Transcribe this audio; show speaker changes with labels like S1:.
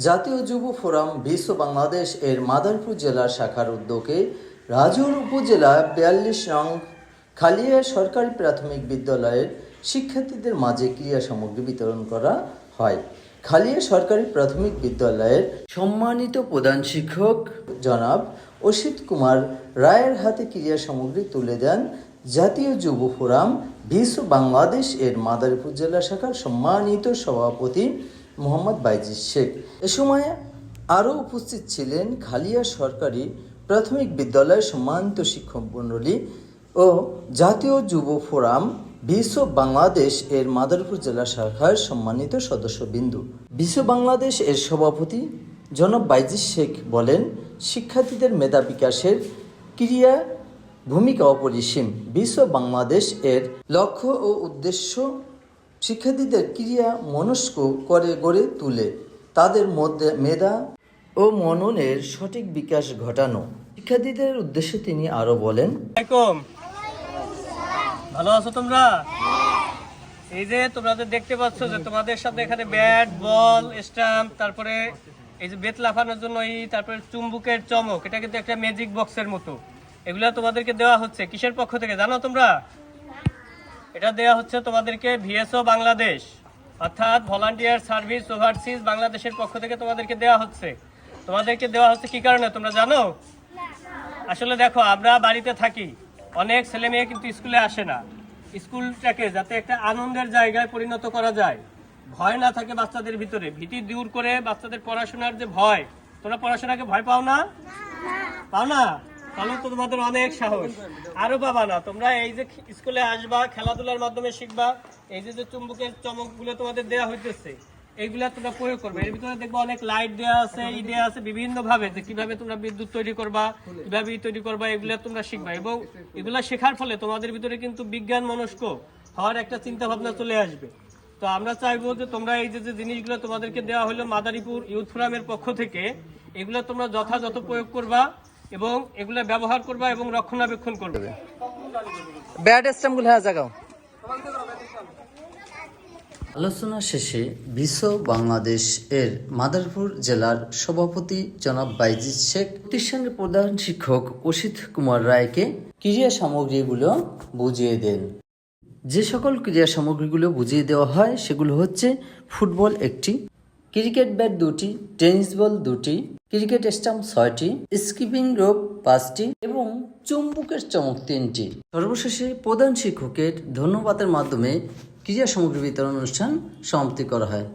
S1: জাতীয় যুব ফোরাম বিশ্ব বাংলাদেশ এর মাদারপুর জেলা শাখার উদ্যোগে রাজুর উপজেলা বিয়াল্লিশ নং খালিয়া সরকারি প্রাথমিক বিদ্যালয়ের শিক্ষার্থীদের মাঝে ক্রিয়া সামগ্রী বিতরণ করা হয়। খালিয়া সরকারি প্রাথমিক বিদ্যালয়ের সম্মানিত প্রধান শিক্ষক জনাব অসিত কুমার রায়ের হাতে ক্রিয়া সামগ্রী তুলে দেন জাতীয় যুব ফোরাম বিশ্ব বাংলাদেশ এর মাদারীপুর জেলা শাখার সম্মানিত সভাপতি মোহাম্মদ বাইজিদ শেখ। এ সময় আরও উপস্থিত ছিলেন খালিয়া সরকারি প্রাথমিক বিদ্যালয়ের সম্মানিত শিক্ষক মণ্ডলী ও জাতীয় যুব ফোরাম বিশ্ব বাংলাদেশ এর মাদারীপুর জেলা শাখার সম্মানিত সদস্যবিন্দু। বিশ্ব বাংলাদেশ এর সভাপতি জনাব বাইজিদ শেখ বলেন, শিক্ষার্থীদের মেধা বিকাশের ক্রিয়া ভূমিকা অপরিসীম। বিশ্ব বাংলাদেশ এর লক্ষ্য ও উদ্দেশ্য শিক্ষার্থীদের ক্রিয়া মনস্ক করে গড়ে তুলে। তাদের মধ্যে মেধা ও মননের সঠিক বিকাশ ঘটানো। শিক্ষার্থীদের উদ্দেশ্যে তিনি আরও বলেন
S2: ভালো আছো তোমরা? এই যে তোমরা দেখতে পাচ্ছ যে তোমাদের সাথে এখানে ব্যাট, বল, স্টাম্প, তারপরে এই যে বেত লাফানোর জন্য এই তারপরে চুম্বুকের চমক, এটা কিন্তু একটা ম্যাজিক বক্সের মতো। এগুলা তোমাদেরকে দেওয়া হচ্ছে। কিসের পক্ষ থেকে জানো তোমরা? এটা দেওয়া হচ্ছে তোমাদেরকে ভিএসও বাংলাদেশ, অর্থাৎ ভলান্টিয়ার সার্ভিস ওভারসিজ বাংলাদেশের পক্ষ থেকে তোমাদেরকে দেওয়া হচ্ছে। তোমাদেরকে দেওয়া হচ্ছে কি কারণে, তোমরা জানো? আসলে দেখো, আমরা বাড়িতে থাকি, অনেক ছেলে মেয়ে কিন্তু স্কুলে আসে না। স্কুলটাকে যাতে একটা আনন্দের জায়গায় পরিণত করা যায়। ভয় না থাকে বাচ্চাদের ভিতরে, ভীতি দূর করে বাচ্চাদের পড়াশোনার যে ভয়, তোমরা পড়াশোনাকে ভয় পাও না? পাও না? তাহলে তো তোমাদের অনেক সাহস। আরও পাবা না, তোমরা এই যে স্কুলে আসবা, খেলাধুলার মাধ্যমে শিখবা, এই যে চুম্বকের চমকগুলো তোমাদের দেওয়া হইতেছে, এইগুলা তোমরা প্রয়োগ করবে। এর ভিতরে দেখবা অনেক লাইট দেওয়া আছে, ই দেওয়া আছে বিভিন্ন ভাবে যে কীভাবে তোমরা বিদ্যুৎ তৈরি করবা, কীভাবে তৈরি করবা, এগুলা তোমরা শিখবা। এবং এগুলা শেখার ফলে তোমাদের ভিতরে কিন্তু বিজ্ঞান মনস্ক হওয়ার একটা চিন্তা ভাবনা চলে আসবে। তো আমরা চাইব যে তোমরা এই যে যে জিনিসগুলো তোমাদেরকে দেওয়া হলো মাদারীপুর ইউথ ফোরামের পক্ষ থেকে, এগুলো তোমরা যথাযথ প্রয়োগ করবা। এবং এগুলো ব্যবহার করবা এবং রক্ষণাবেক্ষণ করবে।
S1: ব্যাড স্ট্যাম্পগুলো হ্যাঁ জাগাও। আলোচনা শেষে বিশ্ব বাংলাদেশ এর মাদারপুর জেলার সভাপতি জনাব বাইজিদ শেখ প্রতিষ্ঠানের প্রধান শিক্ষক অসিত কুমার রায়কে ক্রীড়া সামগ্রীগুলো বুঝিয়ে দেন। যে সকল ক্রীড়া সামগ্রীগুলো বুঝিয়ে দেওয়া হয় সেগুলো হচ্ছে ফুটবল একটি ক্রিকেট ব্যাট দুটি, টেনিস বল দুটি, ক্রিকেট স্টাম্প ছয়টি, স্কিপিং রোপ পাঁচটি এবং চুম্বুকের চমক তিনটি। সর্বশেষে প্রধান শিক্ষকের ধন্যবাদের মাধ্যমে ক্রীড়া সামগ্রী বিতরণ অনুষ্ঠান সমাপ্তি করা হয়।